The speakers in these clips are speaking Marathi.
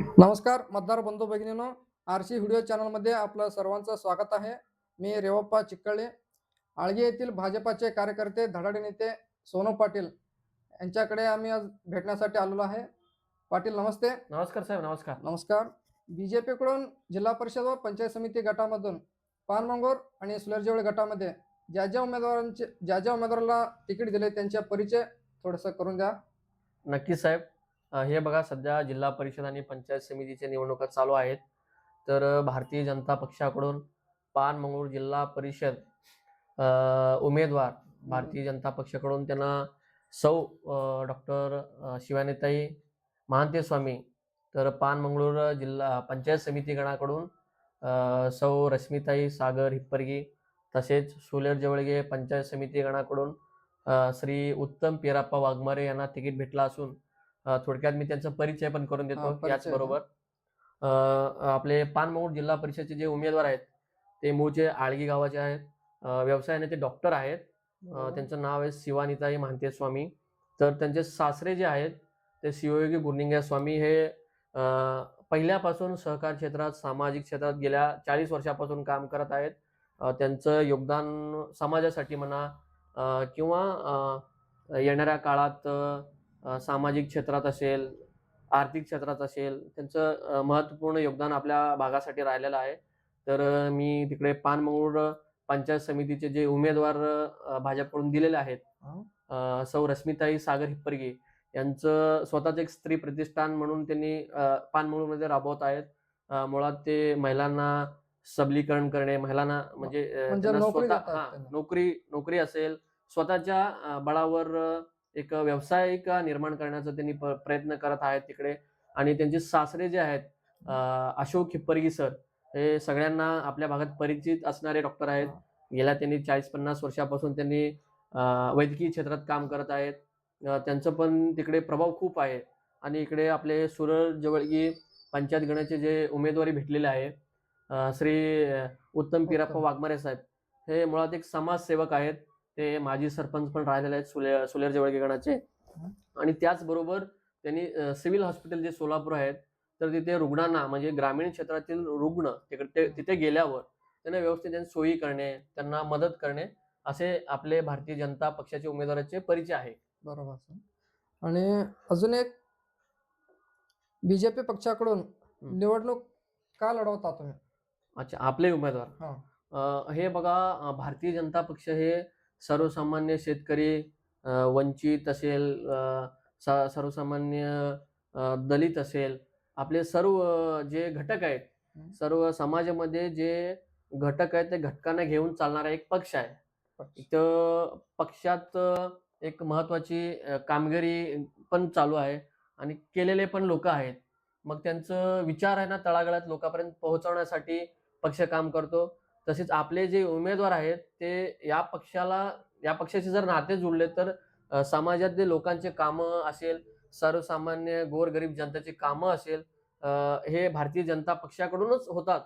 नमस्कार मतदार बंधू भगिनीनो. आर सी व्हिडिओ चॅनलमध्ये आपलं सर्वांचं स्वागत आहे. मी रेवप्पा चिक्कळे. आळगी येथील भाजपाचे कार्यकर्ते धडाडी नेते सोनू पाटील यांच्याकडे आम्ही आज भेटण्यासाठी आलेलो आहे. पाटील नमस्ते. नमस्कार साहेब नमस्कार. नमस्कार. बी जे पीकडून जिल्हा परिषद व पंचायत समिती गटामधून पानमंगोर आणि सुलरजेवळ गटामध्ये ज्या ज्या उमेदवारांचे ज्या ज्या उमेदवाराला तिकीट दिले त्यांचा परिचय थोडंसं करून द्या. नक्कीच साहेब हे बघा सध्या जिल्हा परिषद आणि पंचायत समितीच्या निवडणुका चालू आहेत. तर भारतीय जनता पक्षाकडून पानमंगळूर जिल्हा परिषद उमेदवार भारतीय जनता पक्षाकडून त्यांना सौ डॉक्टर शिवानेताई महांतेस्वामी तर पानमंगळूर जिल्हा पंचायत समिती गणाकडून सौ रश्मिताई सागर हिप्परगी तसेच सुलेर जवळगे पंचायत समिती गणाकडून श्री उत्तम पेराप्पा वाघमारे यांना तिकीट भेटला असून थोडक्यात मी त्यांचा परिचय पण करून देतो याचबरोबर. अ, आपले पानमोड जिल्हा परिषदचे जे उमेदवार आहेत ते मूळचे आळगी गावाचे आहेत. व्यवसायाने ते डॉक्टर आहेत. त्यांचं नाव आहे शिवानिताई महांते स्वामी तर त्यांचे सासरे जे आहेत ते शिवयोगी गुर्निंगे स्वामी हे पहिल्यापासून सहकार क्षेत्रात सामाजिक क्षेत्रात गेल्या चाळीस वर्षापासून काम करत आहेत. त्यांचं योगदान समाजासाठी म्हणा किंवा येणाऱ्या काळात सामाजिक क्षेत्रात असेल आर्थिक क्षेत्रात असेल त्यांचं महत्त्वपूर्ण योगदान आपल्या भागासाठी राहिलेलं आहे. तर मी तिकडे पानमंगळूर पंचायत समितीचे जे उमेदवार भाजपकडून दिलेले आहेत सौ रश्मिताई सागर हिप्परगे यांचं स्वतःच एक स्त्री प्रतिष्ठान म्हणून त्यांनी पानमंगळूरमध्ये राबवत आहेत. मुळात ते महिलांना सबलीकरण करणे महिलांना म्हणजे म्हणजे स्वतः. नोकरी नोकरी असेल स्वतःच्या बळावर एक व्यावसायिक निर्माण करण्याचा त्यांनी प- प्रयत्न करत आहेत तिकडे. आणि त्यांचे सासरे जे आहेत अशोक हिप्परगी सर हे सगळ्यांना आपल्या भागात परिचित असणारे डॉक्टर आहेत. गेल्या त्यांनी चाळीस पन्नास वर्षापासून त्यांनी वैद्यकीय क्षेत्रात काम करत आहेत. त्यांचं पण तिकडे प्रभाव खूप आहे. आणि इकडे आपले सुरळ जवळगी पंचायत गणाचे जे उमेदवारी भेटलेले आहे श्री उत्तम पिराप्पा. वाघमारे साहेब हे मुळात एक समाजसेवक आहेत. ते माजी सरपंच पण राहिलेले आहेत सुले सुलेर जवळगे गणाचे आणि त्याचबरोबर त्यांनी सिव्हिल हॉस्पिटल जे सोलापूर आहेत तर तिथे रुग्णांना म्हणजे ग्रामीण क्षेत्रातील रुग्ण तिकडे तिथे गेल्यावर त्यांना व्यवस्थित त्यांची सोयी करणे त्यांना मदत करणे असे आपले भारतीय जनता पक्षाचे उमेदवाराचे परिचय आहे बरोबर. आणि अजून एक बीजेपी पक्षाकडून. निवडणूक का लढवता तुम्ही अच्छा आपले उमेदवार हा. बघा भारतीय जनता पक्ष हे सर्वसामान्य शेतकरी वंचित असेल सर्वसामान्य दलित असेल आपले सर्व जे घटक आहेत. सर्व समाजामध्ये जे घटक आहेत ते घटकांना घेऊन चालणारा एक पक्ष आहे. तर पक्षात एक महत्वाची कामगिरी पण चालू आहे आणि केलेले पण लोक आहेत मग त्यांचं विचार आहे ना तळागाळात लोकांपर्यंत पोहोचवण्यासाठी पक्ष काम करतो तसेच आपले जे उमेदवार आहेत ते या पक्षाला या पक्षाशी जर नाते जुळले तर समाजातले लोकांचे कामं असेल सर्वसामान्य गोरगरीब जनतेची कामं असेल हे भारतीय जनता पक्षाकडूनच होतात.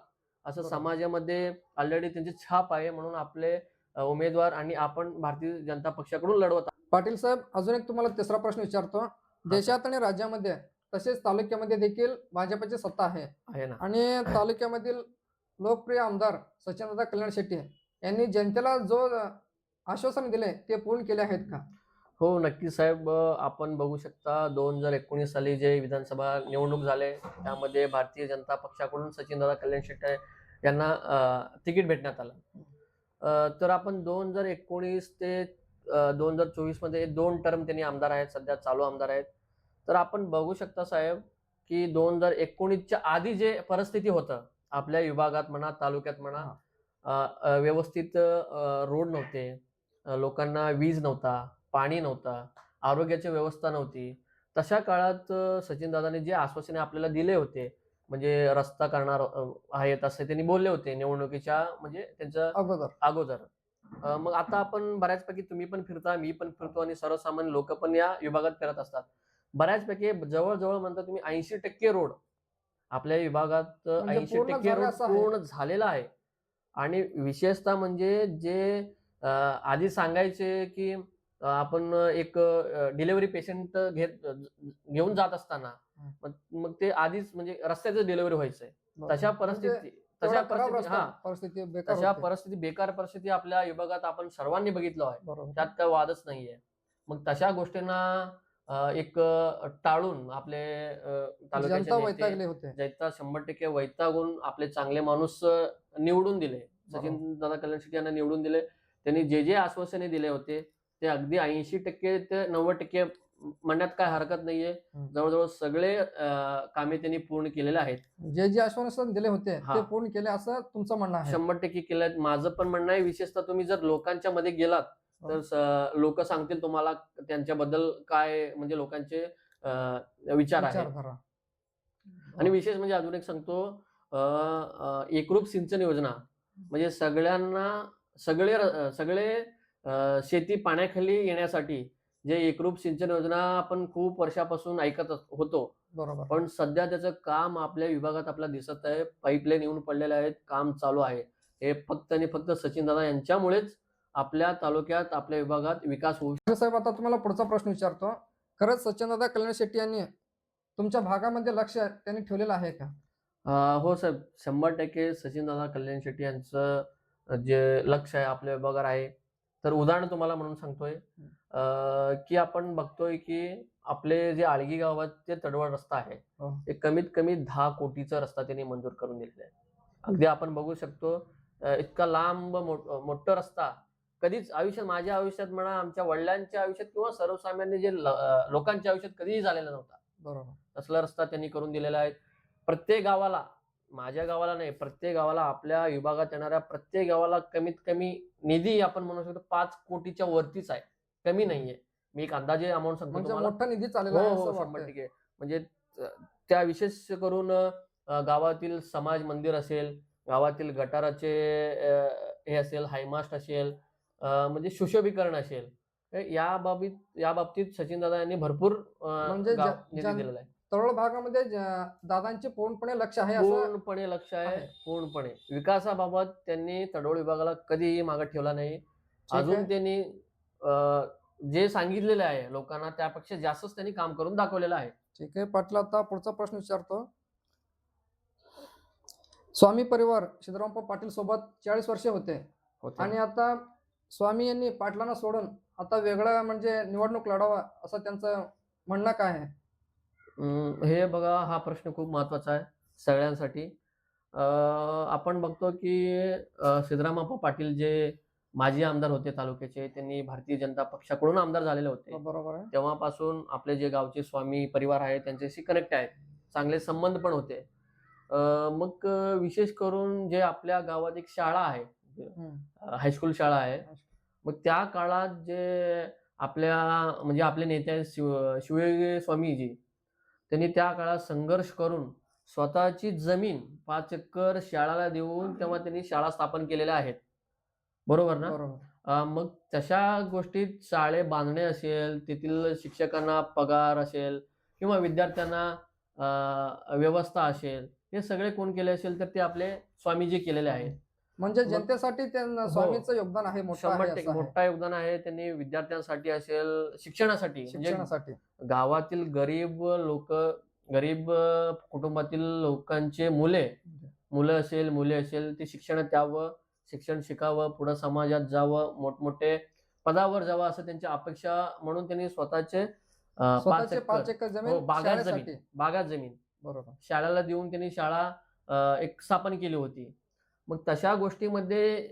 असं. समाजामध्ये ऑलरेडी त्यांची छाप आहे म्हणून आपले उमेदवार आणि आपण भारतीय जनता पक्षाकडून लढवत. पाटील साहेब अजून एक तुम्हाला तिसरा प्रश्न विचारतो. देशात आणि राज्यामध्ये तसेच तालुक्यामध्ये देखील भाजपची सत्ता आहे. आहे ना. आणि तालुक्यामधील लोकप्रिय आमदार सचिनदादा कल्याण शेट्टी यांनी जनतेला जो आश्वासन दिले ते पूर्ण केले आहेत का? हो नक्की साहेब आपण बघू शकता दोन हजार एकोणीस साली जे विधानसभा निवडणूक झाले त्यामध्ये भारतीय जनता पक्षाकडून सचिनदादा कल्याण शेट्टी यांना तिकीट भेटण्यात आलं. तर आपण दोन हजार एकोणीस ते दोन हजार चोवीसमध्ये दोन टर्म त्यांनी आमदार आहेत सध्या चालू आमदार आहेत. तर आपण बघू शकता साहेब की दोन हजार एकोणीसच्या आधी जे परिस्थिती होतं आपल्या विभागात म्हणा तालुक्यात म्हणा व्यवस्थित रोड नव्हते. लोकांना वीज नव्हता पाणी नव्हता आरोग्याची व्यवस्था नव्हती. तशा काळात अ, सचिनदादांनी जे आश्वासने आपल्याला दिले होते म्हणजे रस्ता करणार आहेत असे त्यांनी बोलले होते निवडणुकीच्या म्हणजे त्यांच्या अगोदर. अगोदर. मग आता आपण बऱ्याचपैकी तुम्ही पण फिरता मी पण फिरतो आणि सर्वसामान्य लोक पण या विभागात फिरत असतात. बऱ्याचपैकी जवळजवळ म्हणता तुम्ही ऐंशी टक्के रोड आपल्या विभागात म्हणजे ऐंशी पूर्ण टक्के. पूर्ण झालेला आहे आणि विशेषतः म्हणजे जे आधी सांगायचे की आपण एक डिलिव्हरी पेशंट घेत घेऊन जात असताना. मग ते आधीच म्हणजे रस्त्याचं डिलिव्हरी व्हायचंय. तशा म्हणजे परिस्थिती तशा परिस्थिती हा तशा. परिस्थिती बेकार परिस्थिती आपल्या विभागात आपण सर्वांनी बघितलं आहे त्यात काय वादच नाहीये मग तशा गोष्टींना एक टाळून आपले तालुक्याचे जनता वैतागले होते. ज्यांचा शंभर टक्के वैतागून आपले चांगले माणूस निवडून दिले. सचिन दादा कल्याण शेट्टी यांना निवडून दिले. त्यांनी जे जे आश्वासने दिले होते ते अगदी ऐंशी टक्के ते नव्वद टक्के म्हणण्यात काय हरकत नाहीये. जवळजवळ सगळे कामे त्यांनी पूर्ण केलेले आहेत. जे जे आश्वासन दिले होते. ते पूर्ण केले असं तुमचं म्हणणं आहे. शंभर टक्के केलं माझं पण म्हणणं आहे विशेषतः तुम्ही जर लोकांच्या मध्ये गेलात तर लोक सांगतील तुम्हाला त्यांच्याबद्दल काय म्हणजे लोकांचे विचार आहेत. विचारधारा आणि विशेष म्हणजे अजून एक सांगतो एकरूप सिंचन योजना. म्हणजे सगळ्यांना सगळे सगळे शेती पाण्याखाली येण्यासाठी जे एकरूप सिंचन योजना आपण खूप वर्षापासून ऐकत होतो. बरोबर. पण सध्या त्याचं काम आपल्या विभागात आपल्याला दिसत आहे. पाईपलाईन येऊन पडलेले आहेत. काम चालू आहे. हे फक्त आणि फक्त सचिन दादा यांच्यामुळेच आपल्या तालुक्यात आपल्या विभागात विकास होऊ साहेब आता तुम्हाला पुढचा प्रश्न विचारतो. खरंच सचिनदादा कल्याण शेट्टी यांनी तुमच्या भागामध्ये लक्ष त्यांनी ठेवलेलं आहे का? अं, हो साहेब. शंभर टक्के सचिन दादा कल्याण शेट्टी यांचं जे लक्ष आहे आपल्या विभागावर आहे. तर उदाहरण तुम्हाला म्हणून सांगतोय. अं, की आपण बघतोय की आपले जे आळगी गावात जे तडवळ रस्ता आहे. हो. ते कमीत कमी दहा कोटीचा रस्ता त्यांनी मंजूर करून दिलेला आहे. अगदी आपण बघू शकतो अं, इतका लांब मोठ- मोठा रस्ता कधीच आयुष्यात माझ्या आयुष्यात म्हणा आमच्या वडिलांच्या आयुष्यात किंवा सर्वसामान्य जे लोकांच्या आयुष्यात कधीही झालेला नव्हता. बरोबर. तसला रस्ता त्यांनी करून दिलेला आहे. प्रत्येक गावाला माझ्या गावाला नाही प्रत्येक गावाला आपल्या विभागात येणाऱ्या प्रत्येक गावाला कमीत कमी निधी आपण म्हणू शकतो पाच कोटीच्या वरतीच आहे. कमी नाहीये. मी एक अंदाजे अमाऊंट सांगतो म्हणजे मोठा निधी हो आहे हो. टक्के. म्हणजे त्या विशेष करून गावातील समाज मंदिर असेल गावातील गटाराचे हे असेल हायमास्ट असेल म्हणजे सुशोभीकरण असेल. या बाबतीत या बाबतीत सचिन दादा यांनी भरपूर म्हणजे दिलेला आहे. तरोळ भागामध्ये दादांचे पूर्णपणे लक्ष आहे पूर्णपणे लक्ष आहे. पूर्णपणे. विकासाबाबत त्यांनी तडोळ विभागाला कधीही मागे ठेवला नाही. अजून. त्यांनी जे सांगितलेलं आहे लोकांना त्यापेक्षा जास्तच त्यांनी काम करून दाखवलेलं आहे. ठीक आहे. पाटील आता पुढचा प्रश्न विचारतो. स्वामी परिवार सिद्धरामप्पा पाटील सोबत चाळीस वर्षे होते. आणि आता स्वामी यांनी पाटलांना सोडून आता वेगळा म्हणजे निवडणूक लढावा असं त्यांचं म्हणणं काय आहे? हे बघा हा प्रश्न खूप महत्त्वाचा आहे सगळ्यांसाठी. आपण बघतो की सिद्धरामप्पा पाटील जे माजी आमदार होते तालुक्याचे त्यांनी भारतीय जनता पक्षाकडून आमदार झालेले होते. बरोबर आहे. तेव्हापासून आपले जे गावचे स्वामी परिवार आहे त्यांच्याशी कनेक्ट आहेत. चांगले संबंध पण होते. मग विशेष करून जे आपल्या गावात एक शाळा आहे. हायस्कूल शाळा आहे. मग त्या काळात जे आपल्या म्हणजे आपले नेते आहेत शिव शिवयोगी स्वामीजी त्यांनी त्या काळात संघर्ष करून स्वतःची जमीन पाच एकर शाळाला देऊन तेव्हा त्यांनी शाळा स्थापन केलेल्या आहेत. बरोबर ना? बरोबर. मग तशा गोष्टीत शाळे बांधणे असेल तेथील शिक्षकांना पगार असेल किंवा विद्यार्थ्यांना व्यवस्था असेल हे सगळे कोण केले असेल तर ते आपले स्वामीजी केलेले आहेत. म्हणजे जनतेसाठी त्यांना हो. स्वामीचं योगदान आहे मोठं. मोठा योगदान आहे. त्यांनी विद्यार्थ्यांसाठी असेल शिक्षणासाठी म्हणजे शिक्षणासाठी. गावातील गरीब लोक गरीब कुटुंबातील लोकांचे मुले मुलं असेल मुले असेल ते शिक्षणात यावं शिक्षण शिकावं पुढे समाजात जावं मोठमोठे पदावर जावं असं त्यांची अपेक्षा म्हणून त्यांनी स्वतःचे पाच एकर हो, जमीन बागायत शाळेसाठी. जमीन बागात जमीन. बरोबर. शाळेला देऊन त्यांनी शाळा एक स्थापन केली होती. मग तशा गोष्टीमध्ये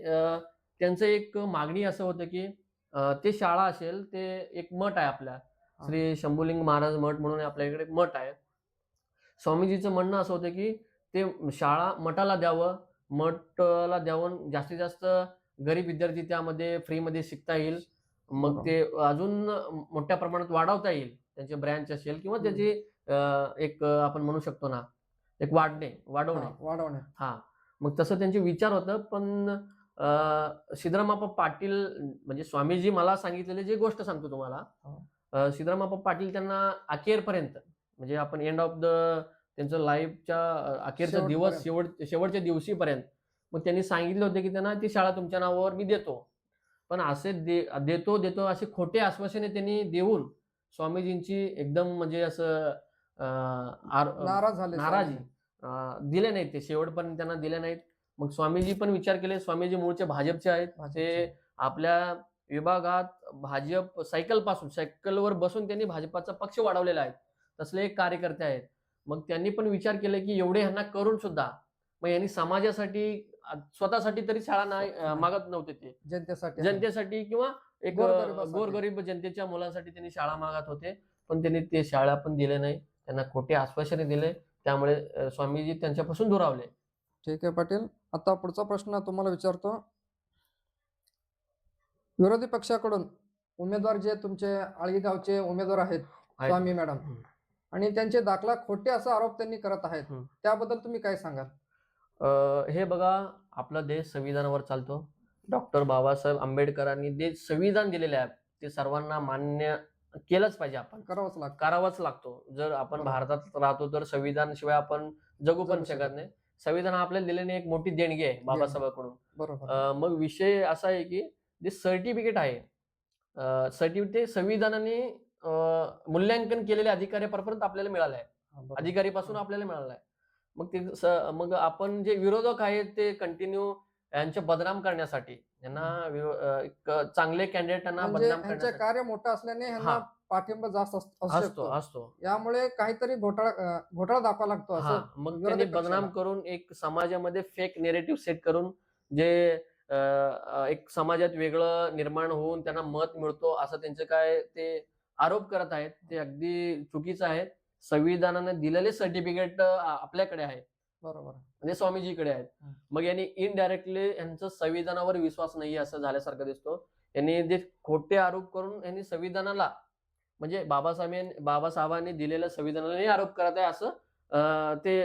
त्यांचं एक मागणी असं होतं की ते शाळा असेल ते एक मठ आहे आपल्या. श्री शंभुलिंग महाराज मठ म्हणून आपल्या इकडे मठ आहे. स्वामीजीचं म्हणणं असं होतं की ते शाळा मठाला द्यावं मठला द्यावं जास्तीत जास्त गरीब विद्यार्थी त्यामध्ये फ्रीमध्ये शिकता येईल. मग ते अजून मोठ्या प्रमाणात वाढवता येईल. त्यांचे ब्रँच असेल किंवा त्याची एक आपण म्हणू शकतो ना एक वाढणे वाढवणे. वाढवणे. हा. मग तसं त्यांचे विचार होतं पण सिद्धरामप्पा पाटील म्हणजे स्वामीजी मला सांगितलेली जी गोष्ट सांगतो तुम्हाला हा. सिद्धरामप्पा पाटील त्यांना अखेरपर्यंत म्हणजे आपण एंड ऑफ द त्यांचं लाईफच्या अखेरचा दिवस शेवट शेवटच्या दिवशीपर्यंत मग त्यांनी सांगितलं होतं की त्यांना ती शाळा तुमच्या नावावर मी देतो. पण असे दे देतो देतो असे खोटे आश्वासने त्यांनी देऊन स्वामीजींची एकदम म्हणजे असं नाराज झाले नाराजी. दिले नाहीत ते. शेवटपर्यंत त्यांना दिले नाहीत. मग स्वामीजी पण विचार केले. स्वामीजी मूळचे भाजपचे आहेत. भाजपचे. आपल्या विभागात भाजप सायकलपासून सायकलवर बसून त्यांनी भाजपाचा पक्ष वाढवलेला आहे. तसले एक कार्यकर्ते आहेत. मग त्यांनी पण विचार केले की एवढे ह्यांना करून सुद्धा मग यांनी समाजासाठी स्वतःसाठी तरी शाळा नाही मागत नव्हते ते. जनतेसाठी. जनतेसाठी किंवा एक. गोरगरीब जनतेच्या मुलांसाठी त्यांनी शाळा मागत होते. पण त्यांनी ते शाळा पण दिले नाही. त्यांना खोटे आश्वासने दिले. त्यामुळे स्वामीजी त्यांच्यापासून दुरावले ठीक आहे पाटील आता पुढचा प्रश्न तुम्हाला विचारतो विरोधी पक्षाकडून उमेदवार जे तुमचे आळगी गावचे उमेदवार आहेत. स्वामी मॅडम. आणि त्यांचे दाखला खोटे असा आरोप त्यांनी करत आहेत. त्याबद्दल तुम्ही काय सांगाल हे बघा आपला देश संविधानावर चालतो डॉक्टर बाबासाहेब आंबेडकरांनी जे संविधान दिलेले आहे ते सर्वांना मान्य केलंच पाहिजे आपण. करावंच लागतं. करावाच लागतो. जर आपण. भारतात राहतो तर संविधान शिवाय आपण जगू पण शकत नाही. संविधान आपल्याला दिलेली एक मोठी देणगी आहे बाबासाहेबांकडून. बरोबर. मग विषय असा आहे की जे सर्टिफिकेट आहे सर्टिफिकेट संविधानाने मूल्यांकन केलेल्या अधिकाऱ्यापर्यंत आपल्याला मिळालं आहे. बरोबर. अधिकारीपासून आपल्याला मिळालं आहे. मग ते मग आपण जे विरोधक आहेत ते कंटिन्यू यांचे बदनाम करण्यासाठी यांना एक चांगले कॅन्डिडेटांना म्हणजे बदनाम यांचे करण्यासाठी. कार्य मोठं असल्याने यांना हा. पाठिंबा जास्त अस- असू असतो शकतो. असतो. यामुळे काहीतरी घोटाळा अं, घोटाळा दाखवा लागतो हा. असं मग विरोधी त्यांनी पक्षाला. बदनाम करून एक समाजामध्ये फेक नेरेटिव्ह सेट करून जे अं, अं, एक समाजात वेगळं निर्माण होऊन त्यांना मत मिळतो असं त्यांचे काय ते आरोप करत आहेत ते अगदी चुकीचं आहे संविधानाने दिलेले सर्टिफिकेट आपल्याकडे आहे. बरोबर. म्हणजे स्वामीजीकडे आहेत. मग यांनी इनडायरेक्टली यांचं संविधानावर विश्वास नाही असं झाल्यासारखं दिसतो. यांनी जे खोटे आरोप करून यांनी संविधानाला म्हणजे बाबासाहेब बाबासाहेबांनी दिलेल्या संविधानाने आरोप करत आहे असं ते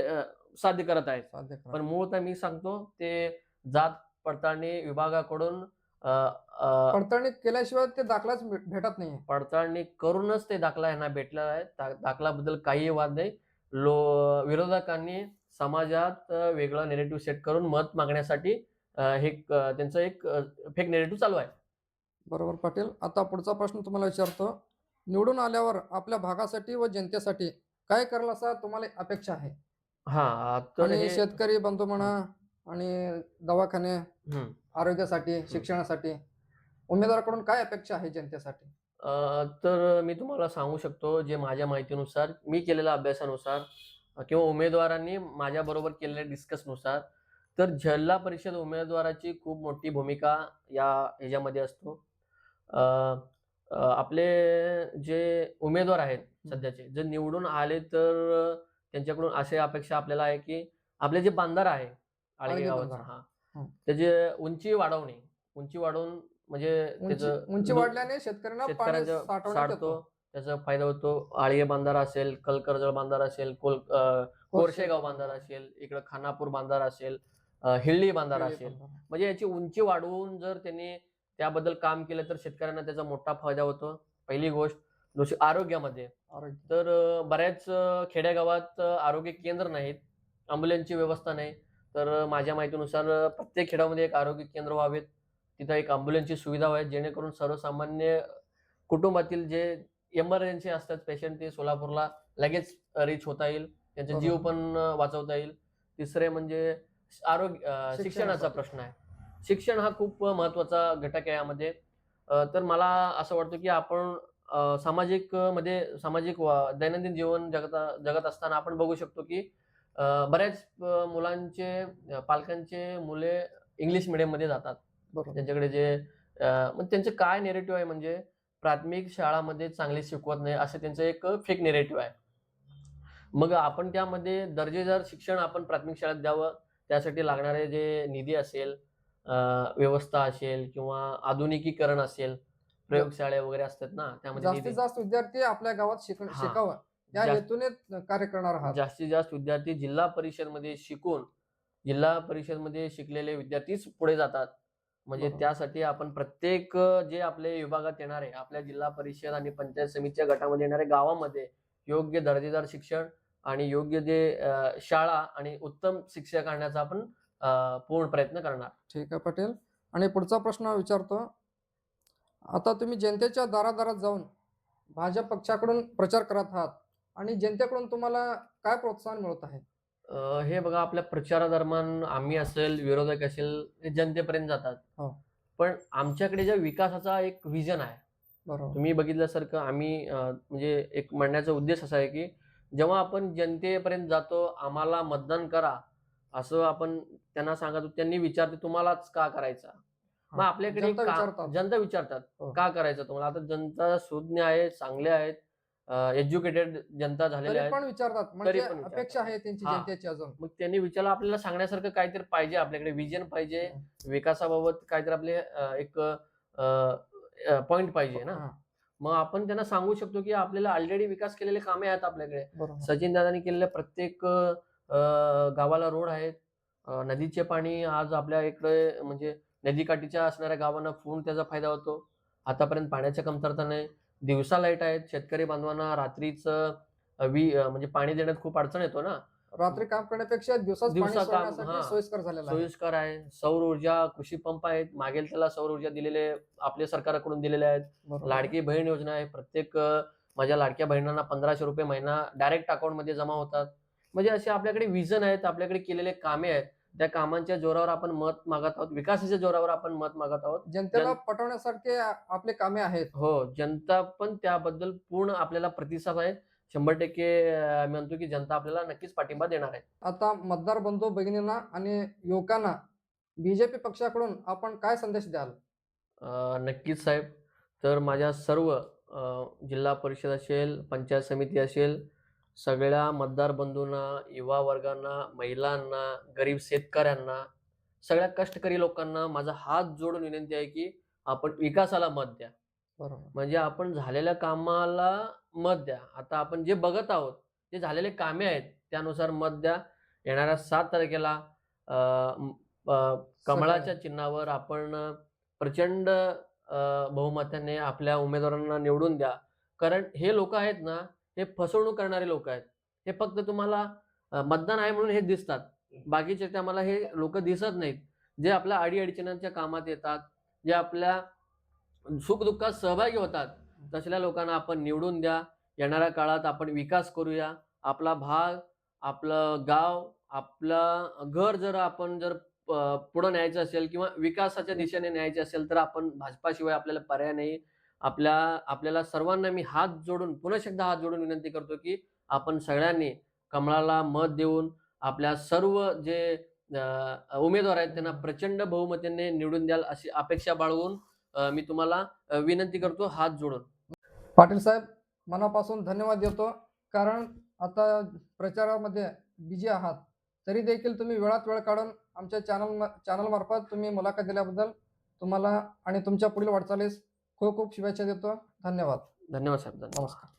साध्य करत आहेत. पण मूळतः मी सांगतो ते जात पडताळणी विभागाकडून पडताळणी केल्याशिवाय ते दाखलाच भेटत नाही पडताळणी करूनच ते दाखला यांना भेटला आहे. दाखलाबद्दल काहीही वाद नाही. लो विरोधकांनी समाजात वेगळं नेरेटिव्ह सेट करून मत मागण्यासाठी हे त्यांचं एक फेक नेरेटिव्ह चालू आहे. बरोबर पाटील. आता पुढचा प्रश्न तुम्हाला विचारतो. निवडून आल्यावर आपल्या भागासाठी व जनतेसाठी काय करायला असा तुम्हाला अपेक्षा आहे? हा आणि शेतकरी बंधू म्हणा आणि दवाखाने. आरोग्यासाठी शिक्षणासाठी उमेदवाराकडून काय अपेक्षा आहे जनतेसाठी? तर मी तुम्हाला सांगू शकतो जे माझ्या माहितीनुसार मी केलेल्या अभ्यासानुसार किंवा उमेदवारांनी माझ्या बरोबर केलेल्या डिस्कसनुसार तर जिल्हा परिषद उमेदवाराची खूप मोठी भूमिका या ह्याच्यामध्ये असतो. आपले जे उमेदवार आहेत सध्याचे जर निवडून आले तर त्यांच्याकडून अशी अपेक्षा आपल्याला आहे की आपले जे बांधार आहे. हा. त्याचे उंची वाढवणे उंची वाढवून म्हणजे उंची त्याचं उंची दु- वाढल्याने शेतकऱ्यांना साठतो. त्याचा फायदा होतो. आळगे बांधार असेल कलकर्जळ बांधार असेल कोल कोरशेगाव बांधार असेल इकडं खानापूर बांधार असेल हिळ्ळी बांधार असेल. म्हणजे याची उंची वाढवून जर त्यांनी त्याबद्दल काम केलं तर शेतकऱ्यांना त्याचा मोठा फायदा होतो. पहिली गोष्ट दुसरी आरोग्यामध्ये. आरोग्य. तर बऱ्याच खेड्यागावात आरोग्य केंद्र नाहीत अँब्युलन्सची व्यवस्था नाही. तर माझ्या माहितीनुसार प्रत्येक खेड्यामध्ये एक आरोग्य केंद्र व्हावेत. तिथं एक अँब्युलन्सची सुविधा व्हावी जेणेकरून सर्वसामान्य कुटुंबातील जे इमर्जन्सी असतात पेशंट ते सोलापूरला लगेच रिच होता येईल. त्यांचा जीव. पण वाचवता येईल. तिसरे म्हणजे आरोग्य शिक्षणाचा. प्रश्न आहे. शिक्षण हा खूप महत्त्वाचा घटक आहे यामध्ये. तर मला असं वाटतं की आपण सामाजिकमध्ये सामाजिक दैनंदिन जीवन जगत जगत असताना आपण बघू शकतो की बऱ्याच मुलांचे पालकांचे मुले इंग्लिश मिडियममध्ये जातात. त्यांच्याकडे जे त्यांचं काय नेरेटिव्ह आहे म्हणजे प्राथमिक शाळामध्ये चांगले शिकवत नाही असं त्यांचं एक फेक नेरेटिव्ह आहे. मग आपण त्यामध्ये दर्जेदार शिक्षण आपण प्राथमिक शाळेत द्यावं त्यासाठी लागणारे जे निधी असेल व्यवस्था असेल किंवा आधुनिकीकरण असेल प्रयोगशाळे वगैरे असतात ना त्यामध्ये जास्तीत जास्त विद्यार्थी आपल्या गावात शिक. शिकावं. या हेतूने कार्य करणार आहात. जास्तीत जास्त विद्यार्थी जिल्हा परिषदमध्ये शिकून जिल्हा परिषदमध्ये शिकलेले विद्यार्थीच पुढे जातात. म्हणजे. त्यासाठी आपण प्रत्येक जे आपले विभागात येणारे आपल्या जिल्हा परिषद आणि पंचायत समितीच्या गटामध्ये येणारे गावामध्ये योग्य दर्जेदार शिक्षण आणि योग्य जे शाळा आणि उत्तम शिक्षक आणण्याचा आपण पूर्ण प्रयत्न करणार. ठीक आहे पटेल. आणि पुढचा प्रश्न विचारतो. आता तुम्ही जनतेच्या दारादारात जाऊन भाजप पक्षाकडून प्रचार करत आहात आणि जनतेकडून तुम्हाला काय प्रोत्साहन मिळत आहे? हे बघा आपल्या प्रचारादरम्यान आम्ही असेल विरोधक असेल हे जनतेपर्यंत जातात हो. पण आमच्याकडे ज्या विकासाचा एक विजन आहे बरोबर तुम्ही बघितल्यासारखं आम्ही अं, म्हणजे एक म्हणण्याचा उद्देश असा आहे की जेव्हा आपण जनतेपर्यंत जातो आम्हाला मतदान करा असं आपण त्यांना सांगतो त्यांनी विचारते तुम्हालाच का करायचा मग आपल्याकडे जनता का- विचारतात. जनता विचारतात हो. का करायचं तुम्हाला आता जनता सुज्ञ आहेत चांगले आहेत एज्युकेटेड जनता झालेली तरी आहे. पण विचारतात. म्हणजे पण विचारतात. अपेक्षा आहे त्यांची हा. जनतेची अजून. मग त्यांनी विचारलं आपल्याला सांगण्यासारखं काहीतरी पाहिजे आपल्याकडे विजन पाहिजे विकासाबाबत काहीतरी आपले अं, एक पॉइंट पाहिजे ना. हा, मग आपण त्यांना सांगू शकतो की आपल्याला ऑलरेडी विकास केलेले कामे आहेत आपल्याकडे. बरोबर. सचिन दादांनी केलेल्या प्रत्येक अं, गावाला रोड आहेत. अं, नदीचे पाणी आज आपल्या इकडे म्हणजे नदीकाठीच्या असणाऱ्या गावांना पूर्ण त्याचा फायदा होतो. आतापर्यंत पाण्याच्या कमतरता नाही. दिवसा लाइट आहेत शेतकरी बांधवांना रात्रीचं वी म्हणजे पाणी देण्यात खूप अडचण येतो ना. रात्री काम करण्यापेक्षा दिवसाच पाणी दिवसा काम. सोयीस्कर झालेला आहे. सोयीस्कर आहे. सौर ऊर्जा कृषी पंप आहेत. मागेल त्याला सौर ऊर्जा दिलेले आपल्या सरकारकडून दिलेले आहेत. लाडकी बहीण योजना आहे. प्रत्येक माझ्या लाडक्या बहिणींना पंधराशे रुपये महिना डायरेक्ट अकाउंटमध्ये जमा होतात. म्हणजे असे आपल्याकडे विजन आहेत आपल्याकडे केलेले कामे आहेत. त्या कामांच्या जोरावर आपण मत मागत आहोत विकासाच्या जोरावर आपण मत मागत आहोत जनतेला जन- पटवण्यासारखे आपले कामे आहेत. हो जनता पण त्याबद्दल पूर्ण आपल्याला प्रतिसाद आहे. शंभर टक्के म्हणतो की जनता आपल्याला नक्कीच पाठिंबा देणार आहे. आता मतदार बंधू भगिनींना आणि युवकांना बीजेपी पक्षाकडून आपण काय संदेश द्याल? नक्कीच साहेब. तर माझ्या सर्व जिल्हा परिषद असेल पंचायत समिती असेल सगळ्या मतदार बंधूंना युवा वर्गांना महिलांना गरीब शेतकऱ्यांना सगळ्या कष्टकरी लोकांना माझा हात जोडून विनंती आहे की आपण विकासाला मत द्या. बरोबर. म्हणजे आपण झालेल्या कामाला मत द्या. आता आपण जे बघत आहोत जे झालेले कामे आहेत त्यानुसार मत द्या. येणाऱ्या सात तारखेला कमळाच्या चिन्हावर आपण प्रचंड बहुमताने आपल्या उमेदवारांना निवडून द्या. कारण हे लोक आहेत ना हे फसवणूक करणारे लोक आहेत. हे फक्त तुम्हाला मतदान आहे म्हणून हे दिसतात. बाकीचे ते आम्हाला हे लोक दिसत नाहीत. जे आपल्या अडीअडचणांच्या कामात येतात जे आपल्या सुखदुःखात सहभागी होतात तसल्या लोकांना आपण निवडून द्या. येणाऱ्या काळात आपण विकास करूया. आपला भाग आपलं गाव आपलं घर जर आपण जर पुढं न्यायचं असेल किंवा विकासाच्या दिशेने न्यायचे असेल तर आपण भाजपाशिवाय आपल्याला पर्याय नाही. आपल्या आपल्याला सर्वांना मी हात जोडून पुन्हा एकदा हात जोडून विनंती करतो की आपण सगळ्यांनी कमळाला मत देऊन आपल्या सर्व जे उमेदवार आहेत त्यांना प्रचंड बहुमतीने निवडून द्याल अशी अपेक्षा बाळगून मी तुम्हाला विनंती करतो हात जोडून. पाटील साहेब मनापासून धन्यवाद देतो. कारण आता प्रचारामध्ये बिझी आहात. तरी देखील तुम्ही वेळात वेळ काढून आमच्या चॅनल चॅनल मार्फत तुम्ही मुलाखत दिल्याबद्दल तुम्हाला आणि तुमच्या पुढील वाटचालीस खूप खूप शुभेच्छा देतो. धन्यवाद. धन्यवाद साहेब धन्यवाद. नमस्कार. नमस्कार